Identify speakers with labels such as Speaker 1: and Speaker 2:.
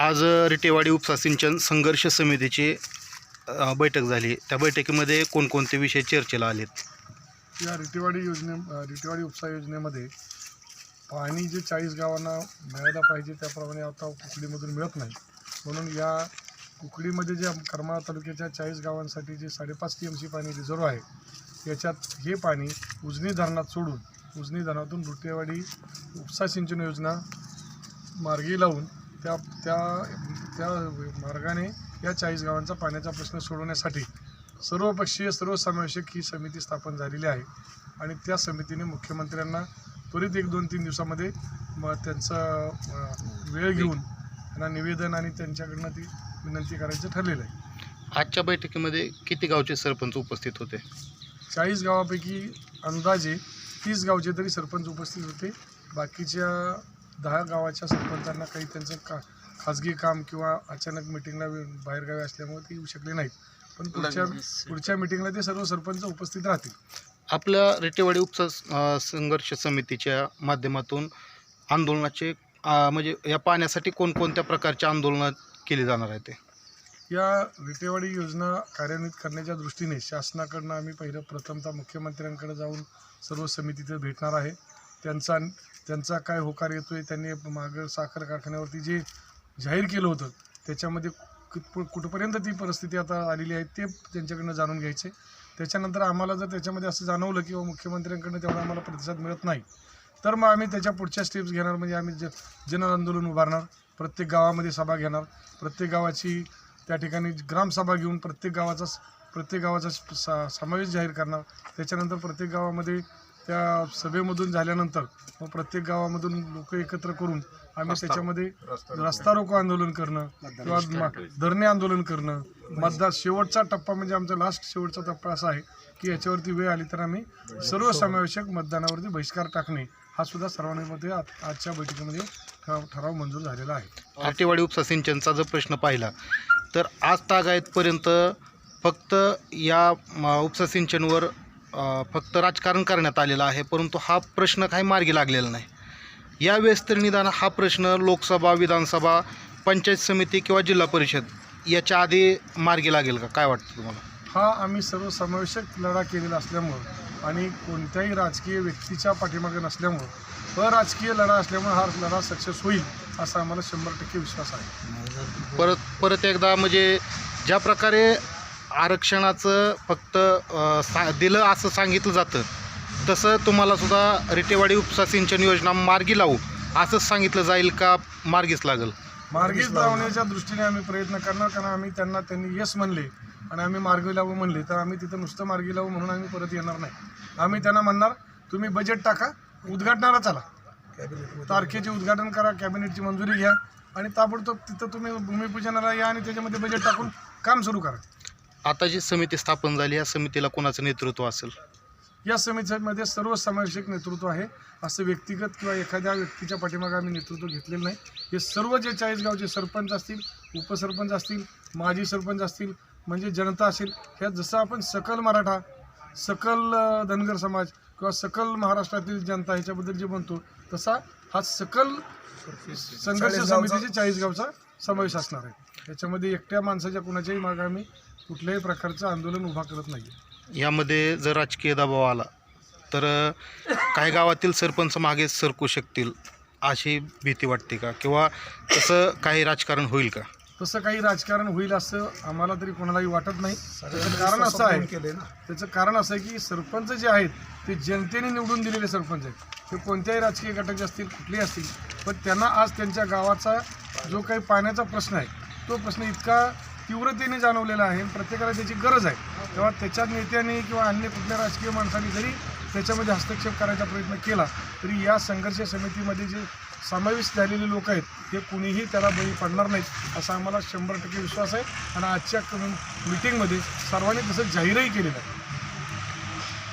Speaker 1: आज रिटेवाडी उपसा सिंचन संघर्ष समितीची बैठक झाली. त्या बैठकीमध्ये कोणकोणते विषय चर्चेला आलेत?
Speaker 2: या रिटेवाडी योजने रिटेवाडी उपसा योजनेमध्ये पाणी जे चाळीस गावांना मिळायला पाहिजे त्याप्रमाणे आता कुकडीमधून मिळत नाही. म्हणून या कुकडीमध्ये जे करमाळा तालुक्याच्या चाळीस गावांसाठी जे साडेपाच टी एम सी पाणी रिझर्व आहे याच्यात हे पाणी उजनी धरणात सोडून उजनी धरणातून रुटेवाडी उपसा सिंचन योजना मार्गी लावून त्या त्या त्या मार्गाने या चाळीस गावांचा पाण्याचा प्रश्न सोडवण्यासाठी सर्वपक्षीय सर्वसमावेशक ही समिती स्थापन झालेली आहे. आणि त्या समितीने मुख्यमंत्र्यांना त्वरित एक दोन तीन दिवसामध्ये म त्यांचा वेळ घेऊन त्यांना निवेदन आणि त्यांच्याकडनं ती विनंती करायचं ठरलेलं आहे.
Speaker 1: आजच्या बैठकीमध्ये किती गावचे सरपंच उपस्थित होते?
Speaker 2: चाळीस गावापैकी अंदाजे तीस गावचे तरी सरपंच उपस्थित होते. बाकीच्या दहा गावाच्या सरपंचांना काही त्यांचं का खाजगी काम किंवा अचानक मिटिंगला बाहेरगावी असल्यामुळे ते येऊ शकले नाहीत. पण पुढच्या पुढच्या मिटिंगला ते सर्व सरपंच उपस्थित राहतील.
Speaker 1: आपल्या रिटेवाडी उपसा संघर्ष समितीच्या माध्यमातून आंदोलनाचे म्हणजे या पाण्यासाठी कोणकोणत्या प्रकारचे आंदोलनं केली जाणार आहे ते?
Speaker 2: या विटेवाडी योजना कार्यान्वित करण्याच्या दृष्टीने शासनाकडनं आम्ही पहिलं प्रथमतः मुख्यमंत्र्यांकडे जाऊन सर्व समितीत भेटणार आहे. त्यांचा त्यांचा काय होकार येतो आहे त्यांनी मागं साखर कारखान्यावरती जे जाहीर केलं होतं त्याच्यामध्ये कुठ- कुठपर्यंत ती परिस्थिती आता आलेली आहे ते त्यांच्याकडनं जाणून घ्यायचे. त्याच्यानंतर आम्हाला जर त्याच्यामध्ये असं जाणवलं किंवा मुख्यमंत्र्यांकडनं तेवढा आम्हाला प्रतिसाद मिळत नाही तर मग आम्ही त्याच्या पुढच्या स्टेप्स घेणार म्हणजे आम्ही ज जन आंदोलन उभारणार प्रत्येक गावामध्ये सभा घेणार प्रत्येक गावाची त्या ठिकाणी ग्रामसभा घेऊन प्रत्येक गावाचा प्रत्येक गावाचा स- समावेश जाहीर करणार. त्याच्यानंतर प्रत्येक गावामध्ये त्या सभेमधून झाल्यानंतर मग प्रत्येक गावामधून लोक एकत्र करून आम्ही त्याच्यामध्ये रस्ता रोको आंदोलन करणं किंवा म- धरणे आंदोलन करणं. मतदार शेवटचा टप्पा म्हणजे आमचा लास्ट शेवटचा टप्पा असा आहे की याच्यावरती वेळ आली तर आम्ही सर्वसमावेशक मतदानावरती बहिष्कार टाकणे. हा सुद्धा सर्वांमध्ये आजच्या बैठकीमध्ये ठराव ठराव मंजूर झालेला आहे.
Speaker 1: रिटेवाडी उपसा सिंचनचा जर प्रश्न पाहिला तर आज तागायतपर्यंत फक्त या उपसा सिंचनवर फक्त राजकारण करण्यात आलेलं आहे परंतु हा प्रश्न काही मार्गी लागलेला नाही. यावेळेस तर निदान हा प्रश्न लोकसभा विधानसभा पंचायत समिती किंवा जिल्हा परिषद याच्या आधी मार्गी लागेल का? काय वाटतं तुम्हाला?
Speaker 2: हा आम्ही सर्वसमावेशक लढा केलेला असल्यामुळं आणि कोणत्याही राजकीय व्यक्तीच्या पाठीमागे नसल्यामुळं अराजकीय लढा असल्यामुळे हा लढा सक्सेस होईल असा आम्हाला शंभर टक्के विश्वास आहे.
Speaker 1: परत परत एकदा म्हणजे ज्या प्रकारे आरक्षणाचं फक्त सा दिलं असं सांगितलं जातं. तसं तुम्हाला सुद्धा रिटेवाडी उपसा सिंचन योजना मार्गी लावू असंच सांगितलं जाईल का मार्गीच लागेल?
Speaker 2: मार्गीच लावण्याच्या दृष्टीने आम्ही प्रयत्न करणार कारण आम्ही त्यांना त्यांनी यस म्हणले आणि आम्ही मार्गी लावू म्हणले तर आम्ही तिथं नुसतं मार्गी लावू म्हणून आम्ही परत येणार नाही. आम्ही त्यांना म्हणणार तुम्ही बजेट टाका उद्घाटनाला चला. तारखेचे उद्घाटन करा कॅबिनेटची मंजुरी घ्या आणि ताबडतोब तिथं तुम्ही भूमिपूजनाला या आणि त्याच्यामध्ये बजेट टाकून काम सुरू करा.
Speaker 1: आता जी समिती स्थापन झाली या समितीला कोणाचं नेतृत्व असेल?
Speaker 2: या समितीमध्ये सर्व समावेशक नेतृत्व आहे. असं व्यक्तिगत किंवा एखाद्या व्यक्तीच्या पाठीमागे आम्ही नेतृत्व घेतलेलं नाही. हे सर्व जे चाळीस गावचे सरपंच असतील उपसरपंच असतील माजी सरपंच असतील म्हणजे जनता असेल ह्या जसं आपण सकल मराठा सकल धनगर समाज किंवा सकल महाराष्ट्रातील जनता ह्याच्याबद्दल जे म्हणतो तसा हा सकल संघर्ष समितीचे चाळीस गावचा समावेश असणार आहे. त्याच्यामध्ये एकट्या माणसाच्या कुणाच्याही मागे आम्ही कुठल्याही प्रकारचं आंदोलन उभा करत नाही
Speaker 1: यामध्ये जर राजकीय दबाव आला तर अ, काही गावातील सरपंच मागे सरकू शकतील अशी भीती वाटते का? किंवा तसं काही राजकारण होईल का?
Speaker 2: तसं काही राजकारण होईल असं आम्हाला तरी कोणालाही वाटत नाही. त्याचं कारण असं आहे त्याचं कारण असं आहे की सरपंच जे आहेत ते जनतेने निवडून दिलेले सरपंच आहेत. ते कोणत्याही राजकीय गटाचे असतील कुठलेही असतील पण त्यांना आज त्यांच्या गावाचा जो काही पाण्याचा प्रश्न आहे तो प्रश्न इतका तीव्रतेने जाणवलेला आहे प्रत्येकाला त्याची गरज आहे. तेव्हा त्याच्या नेत्याने किंवा अन्य कुठल्या राजकीय माणसाने जरी त्याच्यामध्ये हस्तक्षेप करायचा प्रयत्न केला तरी या संघर्ष समितीमध्ये जे समावेश झालेले लोक आहेत हे कुणीही त्याला बळी पडणार नाहीत असा आम्हाला शंभर टक्के विश्वास आहे. आणि आजच्या मिटिंगमध्ये सर्वांनी तसं जाहीरही केलेलं आहे.